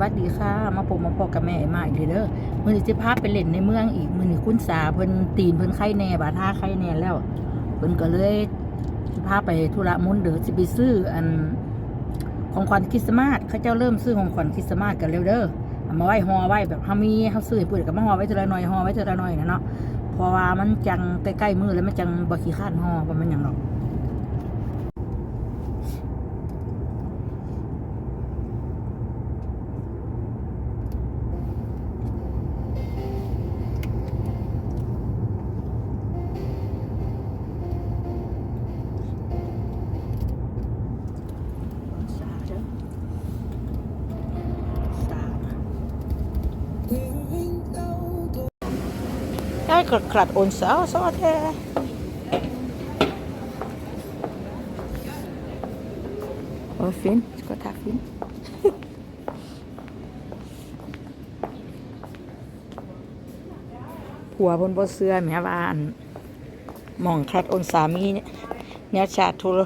วัสดีค่ะ มาพบมาพอกับแม่มาอีกเด้อมือนี้จะพาไปเล่นในเมืองอีก มือนี้คุณสาเพิ่นตีนเพิ่นไข้แน่บาท่าไข้แน่แล้วเพิ่นก็เลยสิพาไปธุระมุนเด้อสิไปซื้ออันของขวัญคริสต์มาสเขาเจ้าเริ่มซื้อของขวัญคริสต์มาสกันแล้วเด้อามาไหว้ห่อไหว้แบบเฮามีเฮาซื้อให้เพิ่นก็มาห่อไว้ทีละหน่อยห่อไว้ทีละหน่อยนะเนาะเพราะว่ามันจังใกล้ๆมือแล้วมันจังบ่ขี้ข้านห่อบ่แมันหยังหรอก ได้กระกรัดโอนสาวสวัสดีโอ้ฟินก็ทักฟินผัวบนบ่เสื้อแม่บ้านมองครัดโอนสามีเนี่ยเนี่ยชาติโทร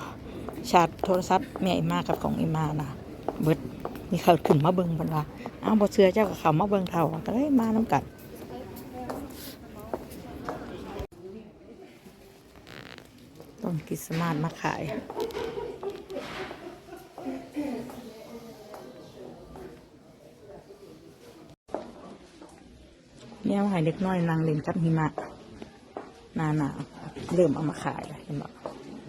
ชาติโทรศัพท์แม่อีมากับของอีมานะเบิดมีเขาขึ้นมาเบิ่งเพิ่นว่าอ้าวบ่เสื้อเจ้ากับเขามาเบิ่งเท่าก็เลยมานํกัน ต้นคริสมาสมาขายเนี่ยหายเล็กน้อยนางเล่นกับหิมะนาหนาเริ่มเอามาขายแล้วเห็นบอก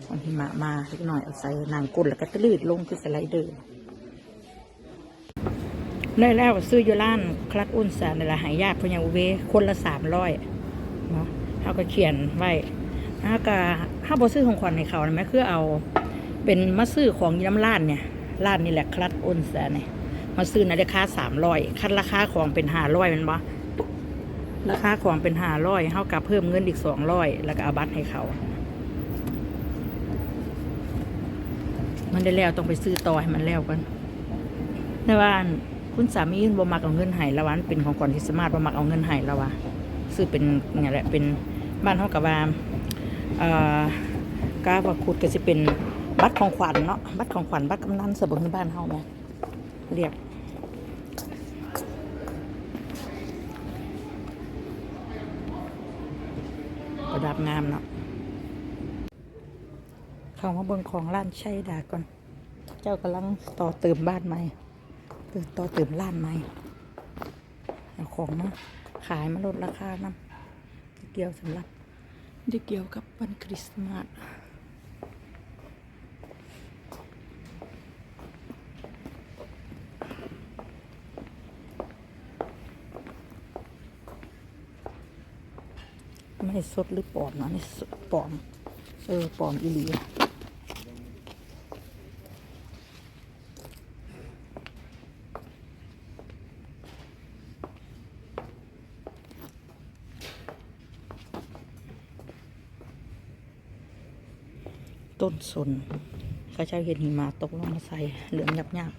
มันหิมะมาเล็กน้อยเอาใส่นางกุดแล้วก็ตะลืดลงคือสไลเดอร์ได้แล้วซื้ออยู่ร้านคลักอุ่นสารในละหายากพญาอุเวคนละสามร้อยเนาะเขาก็เขียนไว้ถ้าก็ ถ้าบอซื้อของขวัญในเขาไหมคือเอาเป็นมาซื้อของยีน้ำร้านเนี่ยร้านนี่แหละคลัดอุ่นสารเนี่ยมาซื้อในราคาสามร้อยคัดราคาของเป็นห้าร้อยมันบ่ราคาของเป็นห้าร้อยเท่ากับเพิ่มเงินอีกสองร้อยแล้วก็เอาบัตรให้เขามันได้แล้วต้องไปซื้อต่อให้มันแล้วกันในบ้าคุณสามีบ่มักเอาเงินให้ละวันเป็นของขวัญคริสต์มาสบ่มักเอาเงินให้ละวะซื้อเป็นเนี่ยแหละเป็นบ้านเท่ากับว่า กาวขุดก็จะเป็นบัตรของขวัญเนาะบัตรของขวัญบัตรกำนันสเบิงในบ้านเฮาไหมเรียกประดับงามเนาะเข้ามาเบิ่งของร้านชัยดาก่อน เจ้ากำลังต่อเติมบ้านใหม่เติมต่อเติมร้านใหม่เอาของมาขายมาลดราคานํเกี่ยวสำหรับ ที่เกี่ยวกับวันคริสต์มาสไม่สดหรือปลอมนะนี่สดปลอม เออปลอมอีหลี ต้นสนเขาเจ้าเห็นหิมะตกลงมาใส่เหลืองหยาบ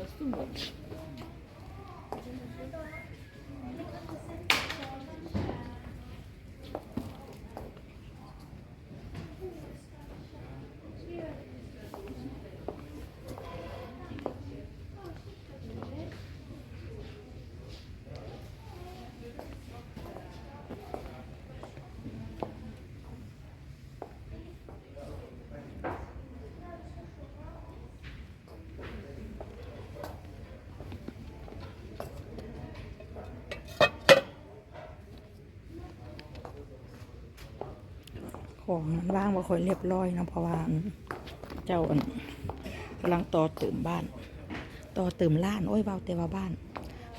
ยับ ของมันว่างบ่ค่อยเรียบร้อยนะเพราะว่าเจ้าอันกำลังต่อเติมบ้าน ต่อเติมล้านโอ้ยเบาเตว่าบ้าน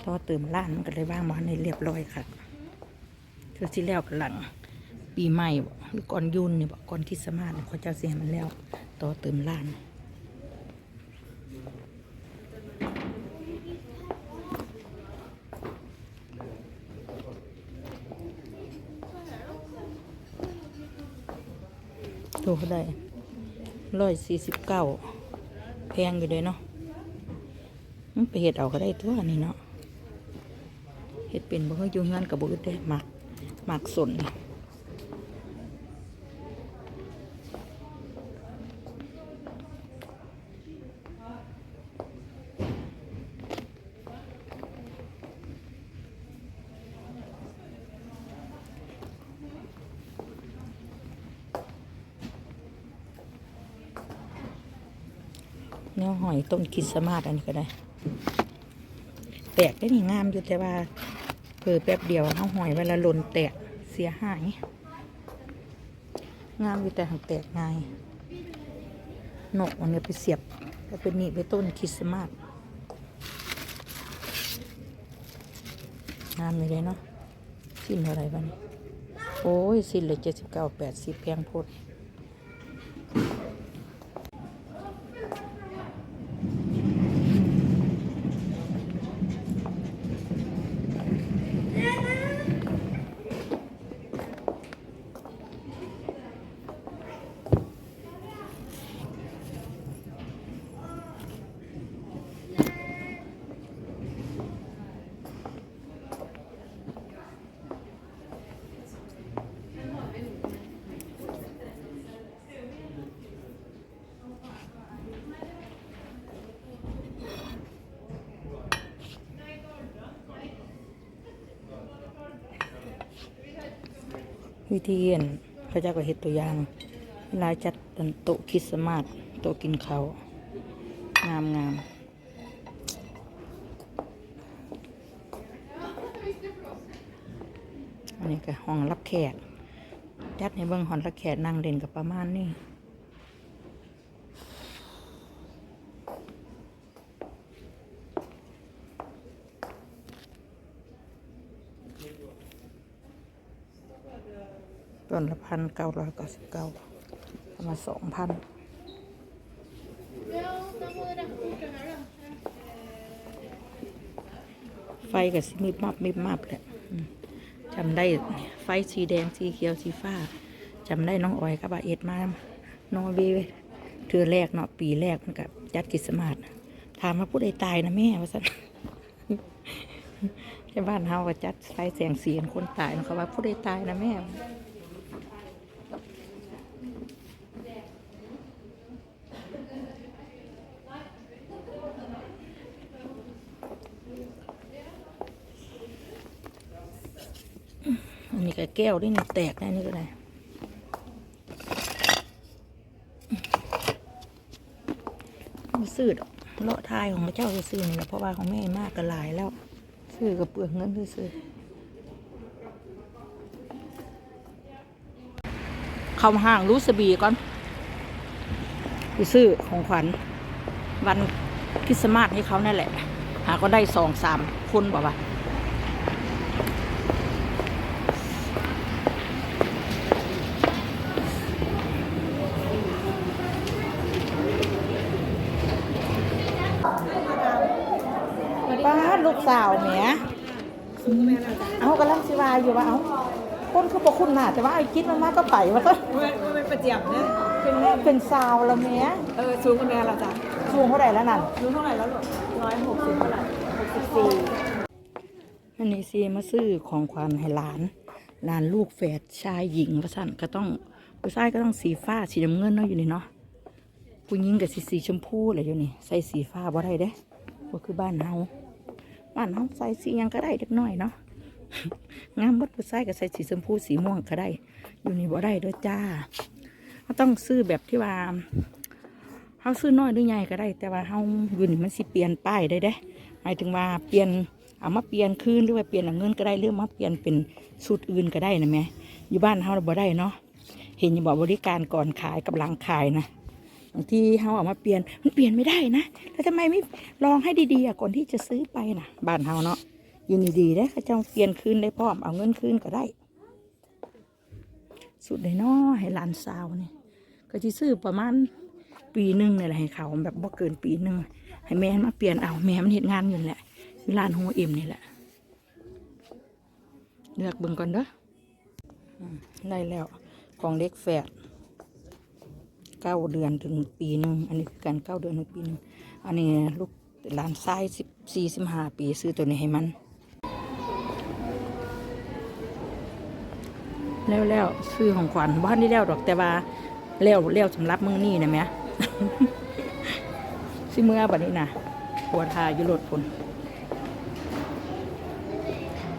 ต่อเติมล้านมันก็เลยว่างมาในเรียบร้อยค่ะคือที่แล้วกำลังปีใหม่หรือก่อนยุนเนี่บ่ก่อนที่สต์มาสเขาเจ้าสิให้มันแล้ว ต่อเติมล้าน เขาได้ร้อยสี่สิบเก้าแพงอยู่เลยเนาะมันไปเห็ดเอาก็ได้ตัวนี่เนาะเห็ดเป็นบ่เคยอยู่งานกับบุ้ดได้หมักหมักสน นี่แนวหอยต้นคริดสต์มาสอันนี้ก็ได้แตกได้นี่งามอยู่แต่ว่าเพิ่แป๊บเดียวเขาหอยเวลาหล่นแตกเสียหายงามอยู่แต่หักแตกง่ายนกมันนี่ยไปเสียบแล้วเป็นนี่ไปต้นคริสต์มาสงามอยู่เลยเนาะสิ้นเท่าไรบ้านี้โอ้ย สิ้นเลยเจ็ดสิบเก้าแปดสิบแพงโพด วิธีเย็นพระเจ้าก็เห็ดตัวอย่างเวลาจัดอันโต๊ะคริสต์มาสโต๊ะกินเขางามงามอันนี้ก็ห้องรับแขกจัดในเบื้องห้องรับแขกนั่งเล่นกับประมาณนี้ ต้นละพันเก้าร้อยเก้าสิบเก้าประมาณสองพันไฟกับสิมิบมับมิบมับแหละจำได้ไฟสีแดงสีเขียวสีฟ้าจำได้น้องออยกับบาเอ็ดมานอร์เวย์เทือแรกเนาะปีแรกมันกับจัดกิจสมาร์ทถามว่าผู้ใดตายนะแม่ว่าสันที่บ้านเฮาก็จัดไฟแสงสีคนตายเขาว่าผู้ใดตายนะแม่ นนี้ก็แก้วด้วยนี่แตกได้นี่ก็ได้ไม่ซื้อดอกเลาะทายของพระเจ้าจะซื้อนี่แหละเพราะว่าของแม่มากก็หลายแล้ว ซื้อกับเปลืองเงินซื้อเข้าห้างรู้สบีก่อนไปซื้อของขวัญ วันคริสต์มาสให้เขานั่นแหละ หาก็ได้สองสามคนบอกว่า ป้าดลูก สาวแหมเอากำลังสิวาอยู่ว่าเอาคนคือบอกคุณหนาแต่ว่าไอ้คิดมันมากก็ไปว่าก็มันมันเป็นประเจียบเนี่ยเป็นแม่เป็นสาวแล้วแหมเออสูงกว่าแม่เราจ้ะสูงเท่าไหร่แล้วนั่นสูงเท่าไหร่แล้วลูกร้อยหกสิบเท่าไหร่หกสิบสี่อันนี้ซีมาซื้อของขวัญให้หลานหลานลูกแฝดชายหญิงว่าสั่นก็ต้องผู้ชายก็ต้องสีฟ้าสีน้ำเงินเนาะอยู่นี่เนาะผู้หญิงกับสีสีชมพูอะไรอยู่นี่ใส่สีฟ้าบ่ได้เด้ก็คือบ้านเฮา บ้านเฮาใส่สียังก็ได้เล็กน้อยเนาะงามเบดผู้ชายก็ใส่สีชมพูสีม่วงก็ได้ อยู่นี่บ่ได้เด้อจ้าเราต้องซื้อแบบที่ว่าเฮาซื้อน้อยหรือใหญ่ก็ได้ แต่ว่าเฮาอยู่นี่มันสิเปลี่ยนป้ายได้เด้หมายถึงว่าเปลี่ยนเอามาเปลี่ยนคืนหรือว่าเปลี่ยนเงินก็ได้หรือมาเปลี่ยนเป็นสูตรอื่นก็ได้นะแม่อยู่บ้านเฮาเราบ่ได้เนาะเห็นอยู่บอกบริการก่อนขายกับหลังขายนะ บางที่เฮาเอามาเปลี่ยนมันเปลี่ยนไม่ได้นะแล้วทำไมไม่ลองให้ดีๆก่อนที่จะซื้อไปนะบ้านเฮาเนาะยินดีๆได้เขาเจ้าเปลี่ยนคืนได้พร้อมเอาเงินคืนก็ได้ สุดเลยเนาะให้หลานสาวเนี่ยก็ที่ซื้อประมาณปีหนึ่งนี่แหละให้เขาแบบบ่เกินปีหนึ่งให้แม่มาเปลี่ยนเอาแม่มันเห็นงานอยู่นั่นแหละมีร้านหัวเอ็มนี่แหละเลือกเบิ่งก่อนเด้อได้แล้วของเล็กแฝด เก้าเดือนถึงปีหนึ่งอันนี้คือการเก้าเดือนถึงปีหนึ่งอันนี้ลูกหลานชายสิบสี่สิบห้าปีซื้อตัวนี้ให้มัน แล้วแล้วซื้อของขวัญบ้านนี่แล้วดอกแต่ว่าแล้วแล้วสำหรับมือนี่นะแม่ซิเมื่อบัดนี้นะปวดทาอยู่รถพุ่น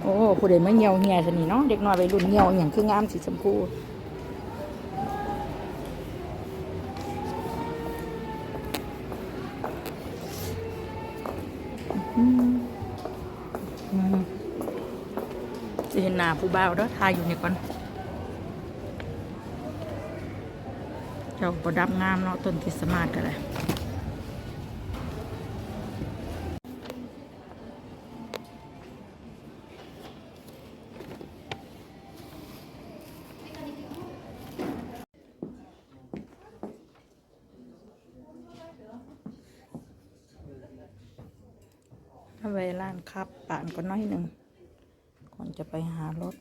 โอ้ผู้ใดมาเหี่ยวเหี่ยสนี่เนาะเด็กน้อยไปรุ่นเหี่ยวอย่างคืองามสีชมพู จะเห็นหน้าผู้บ่าวเด้อทายอยู่นี่ก่อน เจ้าประดับงามเนาะต้นคริสต์มาสกันเลยเอาไว้ร้านครับป่านก็น้อยหนึ่ง จะไปหารถ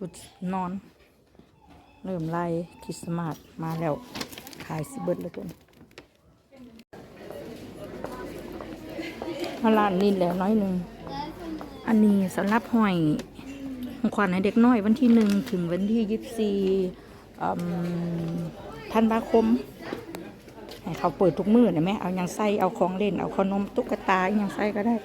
ชุดนอน เริ่มไล่คริสต์มาสมาแล้ว ขายสิเบิดแล้วกันมาร้านนี้แล้วน้อยหนึ่ง อันนี้สำหรับห้อยของขวัญให้เด็กน้อยวันที่หนึ่งถึงวันที่ยี่สิบสี่ธันวาคมให้เขาเปิดทุกมือนะแม่เอาอย่างใส่เอาของเล่น เอาขนมตุ๊กตาอย่างใส่ก็ได้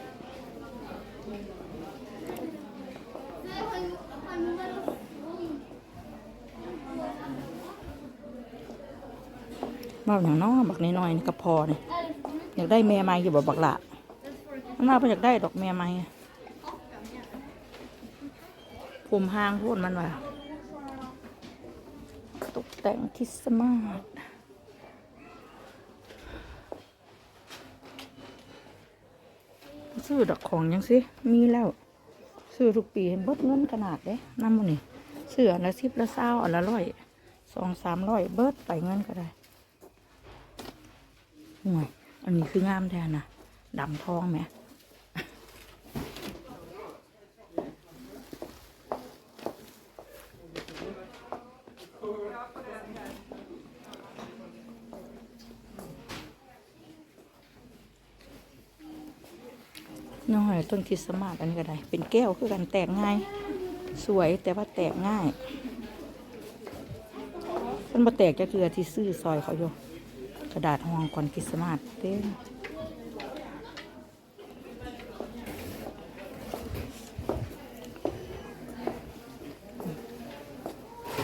บ้าอย่างน้อบักน้อยๆนี่ก็พอเนี่ยอยากได้แม่ไม้อยู่บ่บักละมันว่าบ่อยากได้ดอกแม่ไม้ผมห้างพูดมันว่าตกแต่งคริสต์มาสซื้อดอกของยังสิมีแล้ว ซื้อทุกปีเห็นเบิดเงินขนาดเด้น้ำมันนี่ซื้ออันละสิบละเศร้าอันละร้อยสองสามร้อยเบิดไปเงินก็ได้ ห่วยอันนี้คืองามแทนนะดำทองไหมน้อยต้นคริสต์มาสอันนี้ก็ได้ เป็นแก้วคือกันแตกง่าย สวยแต่ว่าแตกง่ายมันมาแตกจะคือที่ซื้อซอยเขาอยู่ กระดาษห่องก่อนคริสต์มาสเต้น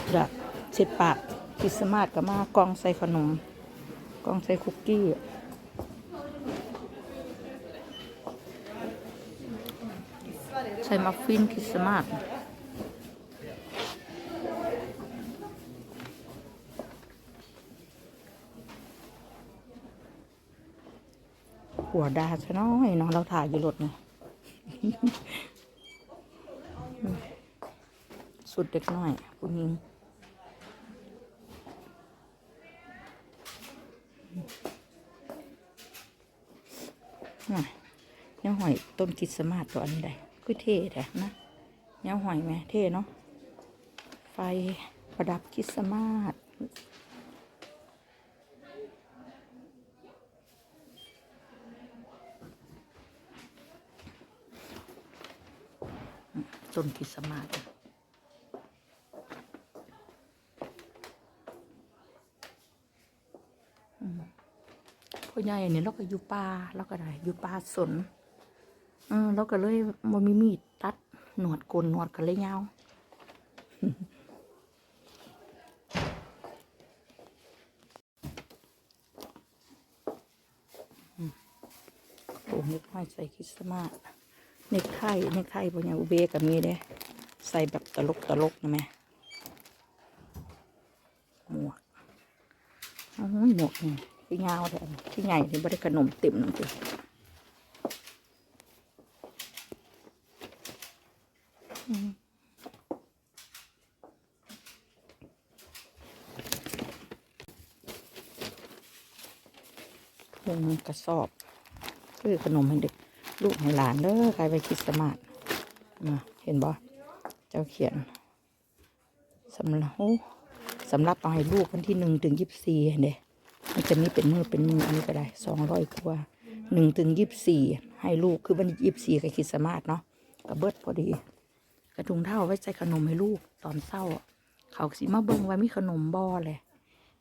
กระดาษเช็ดปากคริสต์มาสก็มากล่องใส่ขนมกล่องใส่คุกกี้ใส่มัฟฟินคริสต์มาส ผัวดาซะน้อยเนาะเราถ่ายอยู่รถนี่สุดเด็กน้อยผู้หญิงน่ะเนี่ยหอยต้นคริดสต์มาสตัวอันนี้ได้คือเท่แท้นะเนี่ยหอยไหมเท่เนาะไฟประดับคริดสต์มาส ต้นคริดสต์มาสพ่อใหญ่เนี่ยเราก็อยู่ป่าเราก็ได้อยู่ป่าสนเออเราก็เลยบ่มีมีดตัดหนวดโกนหนวดก็เลยยาวอืมโอ้เน็กไทใส่คริสต์มาส เน็กไทเน็กไทพ่อใหญ่อุเบก็มีเด้ใส่แบบตลกตลกนะแม่หมวกโอ้ยหมวกนี่คือยาวแท้ที่ใหญ่ที่บริขนมเต็มนั่นคืออืมถุงกระสอบ คือขนมให้เด็ก ลูกให้หลานเด้อใครไปคิดสมาสมาเห็นบ่เจ้าเขียนสำหรับสำหรับเอาให้ลูกวันที่หนึ่งถึงยี่สิบสี่เด้มันจะมีเป็นมือเป็นมืออันนี้ก็ได้สองร้อยกว่าหนึ่งถึงยี่สิบสี่ให้ลูกคือวันยี่สิบสี่กับคริดสต์มาสเนาะกระเบิดพอดี กระถุงเท่าไว้ใส่ขนมให้ลูกตอนเศร้า เขาสิมาเบิ่งไว่ามีขนมบ่อเลย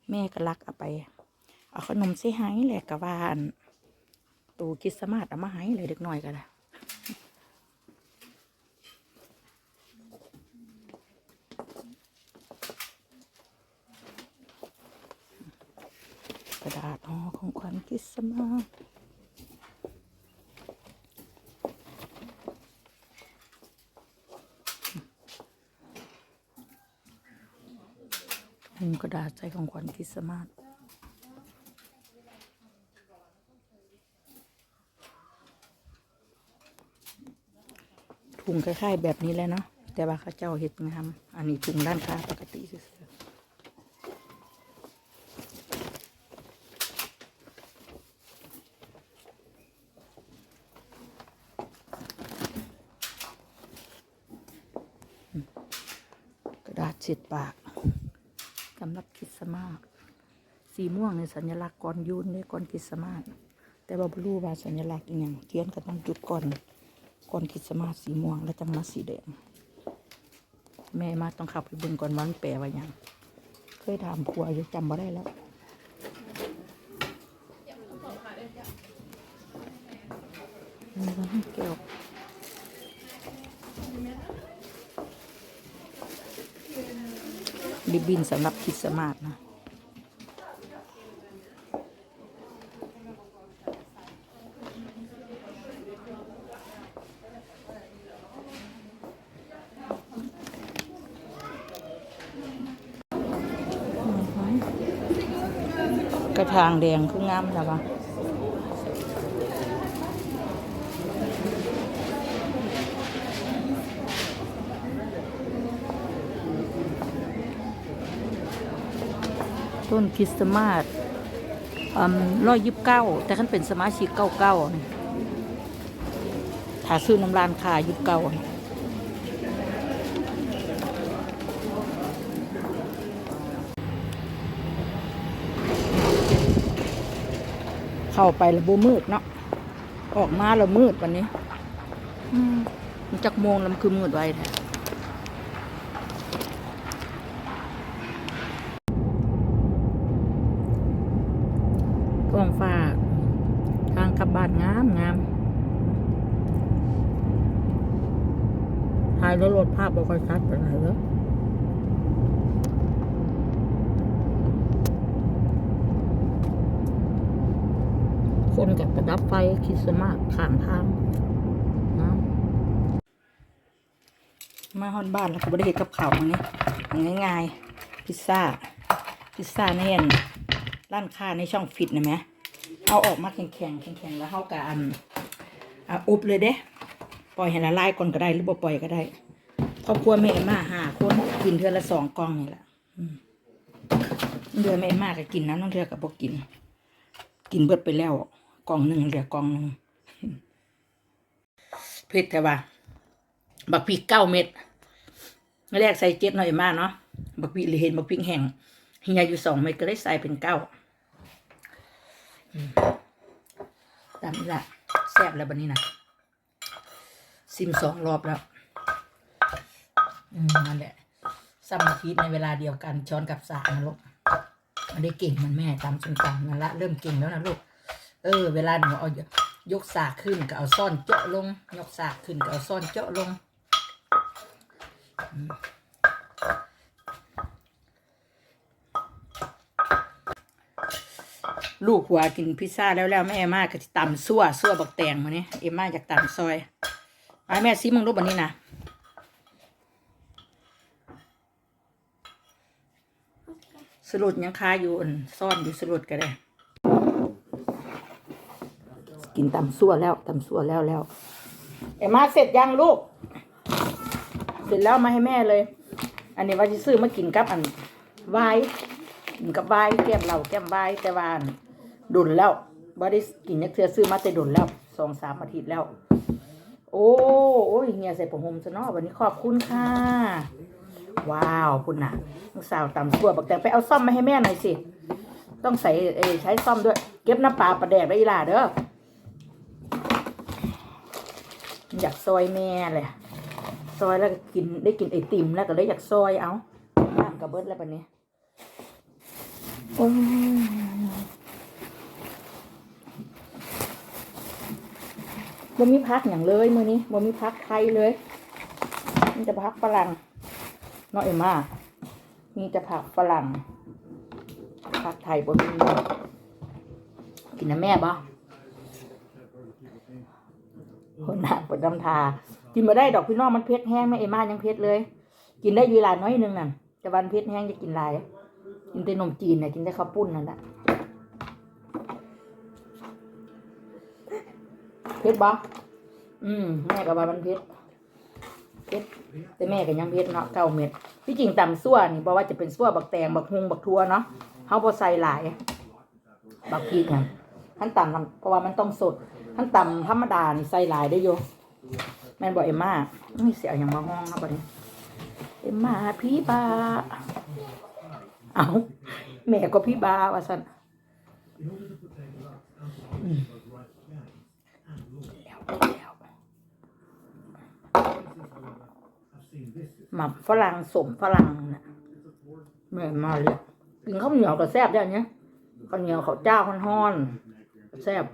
แม่ก็รักเอาไป เอาขนมใส่ให้แหละกะว่าน ตูคิดสต์มาสเอามาให้เลยเด็กน้อยก็ได้กระดาษห่อของขวัญคริสมาสถุงกระดาษใส่ของขวัญคริสต์มาส ถุงคล้ายๆ แบบนี้แหล้วเนาะแต่ว่าเขาเจ้าเห็ดงามอันนี้ถุงด้านค้าปกติซื่อกระดาษเช็ดปากสำหรับคริสต์มาสสีม่วงในสัญลักษณ์ก่อนยูนในก่อนคริสต์มาสแต่ว่าบรู้ว่าสัญลักษณ์อีหยังเทียนก็ต้องจุดก่อน ก่อนคริสต์มาสสีม่วงแล้วจังมาสีแดงแม่มาต้องขับไปเบิ่งก่อนว่ามันแปลว่าหยังเคยถามผัวอยู่จำบ่ได้แล้วอืมแก้วริบบินสำหรับคริดสต์มาสนะ กระ ทางแดงคืองามใช่ปะต้นคริสต์มาสร้อยยิบเก้า แต่ขันเป็นสมาชิกเก้าเก้าถ้าซื้อน้ำรานคายิบเก้า เข้าไปแล้วบูมืดเนาะออกมาแล้วมืดวันนี้ อืมมันจักโมงแล้วมันคือมืดไว้แท้ท้องฟ้าทางกลับบ้านงามงามถ่ายแล้วรถภาพบ่ค่อยชัดไปไหนเลย คนกับประดับไฟคริสต์มาสข้างทางนะมาฮอนบ้านแล้วก็ไม่ได้เห็นกับข้าวอันนี้ง่ายๆพิซซ่า พิซซ่าแน่นร้านค้าในช่องฟิตนะไหมเอาออกมาแข็งๆแข็งๆแล้วเฮากะอันอะอบเลยเด้ปล่อยให้ละลายก่อนก็ได้หรือบ่ปล่อยก็ได้ครอบครัวแม่มาหาคนกินเทือละสองกล่องนี่แหละเดือแม่มาก็กินน้ำน้องเทือกับบ่กิน กินเบิดไปแล้ว กล่องหนึ่งเหลือกล่องหนึ่งเผ็ดแต่ว่า บักพริกเก้าเม็ดแรกใส่เจ็ดหน่อยมากเนาะบักพริกเลยเห็นบักพริกแห้งเฮียอยู่สองเม็ดก็เลยใส่เป็นเก้าตามนี้ละแซ่บแล้วบันนี้นะซิมสองรอบแล้ว อืมนั่นแหละสมาธิในเวลาเดียวกันช้อนกับสากนะลูกมันได้เก่งมันแม่ตามส้มตำนั่นละเริ่มเก่งแล้วนะลูก เออ เวลาหนูเอายกสากขึ้นก็เอาซ่อนเจาะลง ยกสากขึ้นก็เอาซ่อนเจาะลง ลูกหัวกินพิซซ่าแล้วแล้วแม่มาก็จะตำซั่วซั่วบักแตงมาเนี่ยเอ็มมาอยากตำซอยไอ้แม่ซิมึงรูปอันนี้นะสรุดยังคาอยู่อันซ่อนอยู่สรุดก็ได้ กินตำซั่วแล้วตำซั่วแล้วแล้วเอ็มมาเสร็จยังลูก เสร็จแล้วมาให้แม่เลย อันนี้ว่าจะซื้อมากินกับอันไวน์กินกับไวน์แก้มเหล้าแก้มไวน์แต่ว่าอันดุนแล้วบ่ได้กินนักเทือซื้อมาแต่ดุนแล้วสองสามอาทิตย์แล้ว โอ้โอ้ยเฮียใส่ผมหมซะเนาะวันนี้ขอบคุณค่ะ ว้าวคุณน่ะลูกสาวตำซั่วบักแต่ไปเอาซ่อมมาให้แม่หน่อยสิ ต้องใส่ใช้ซ่อมด้วย เก็บน้ำปลาปลาแดกไว้อีหล่าเด้อ อยากซอยแม่เลยซอยแล้วก็กินได้กินไอติมแล้วก็เลยอยากซอยเอาบ้ากับเบิร์ดแล้วปะเนี้ยโอ้ยบ่มีพักอย่างเลยมือนี้บ่มีพักไทยเลยมีแต่พักฝรั่งนาะเอ็มมามีแต่ผักฝรั่งพักไทยบ่มีกินนะแม่บ่ หนักปวดดำทา กินมาได้ดอกพี่น้องมันเพชรแห้งไหม่เอมายังเพชรเลย กินได้อยีลาน้อยนึงนั่นแต่วันเพชรแห้งจะกินลายกินแต่นมจีนน่ะกินแต่ข้าวปุ้นนั่นแหละเพชรบ่อืมแม่กับว่ามันเพชรเพชรแต่แม่ก็ยังเพชรเนาะเก้าเม็ดที่จริงตำซั่วนี่บอกว่าจะเป็นซั่วบักแตงบักฮุงบักทัวเนาะเขาพอใส่หลายบักพีกนี่ยขั้นต่ำเพราะว่ามันต้องสด ขั้นต่ำธรรมดานี่ใส่หลายได้โยแม่นบอกเอ็มมานี่เสียอย่างมาห้องครับบัดนี้เอ็มมาพี่บาเอาแม่ก็พี่บาว่าสันหมับฝรั่งสมฝรั่งนะแม่มาเลยกินข้าวเหนียวกับแซ่บได้เนี้ยข้าวเหนียวข้าวเจ้าฮ้อนๆแซ่บ